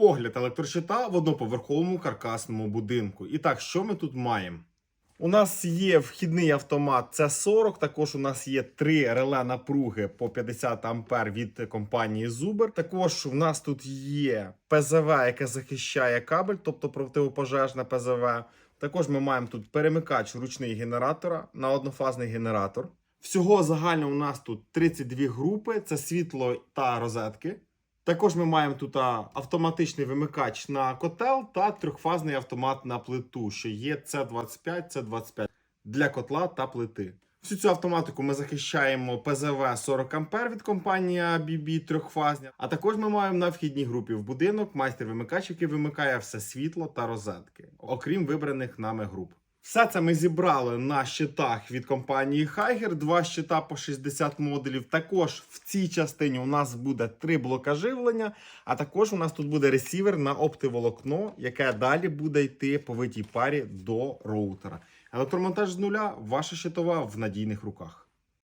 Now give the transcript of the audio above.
Огляд електрощита в одноповерховому каркасному будинку. І так, що ми тут маємо? У нас є вхідний автомат C40, також у нас є три реле напруги по 50 ампер від компанії Zuber. Також у нас тут є ПЗВ, яке захищає кабель, тобто противопожежне ПЗВ. Також ми маємо тут перемикач ручний генератора на однофазний генератор. Всього загально у нас тут 32 групи: це світло та розетки. Також ми маємо тут автоматичний вимикач на котел та трьохфазний автомат на плиту, що є C25, C25 для котла та плити. Всю цю автоматику ми захищаємо ПЗВ 40 А від компанії ABB трьохфазня. А також ми маємо на вхідній групі в будинок майстер-вимикач, який вимикає все світло та розетки, окрім вибраних нами груп. Все це ми зібрали на щитах від компанії Хайгер. Два щита по 60 модулів. Також в цій частині у нас буде три блока живлення, а також у нас тут буде ресівер на оптиволокно, яке далі буде йти по витій парі до роутера. Електромонтаж з нуля, ваша щитова в надійних руках.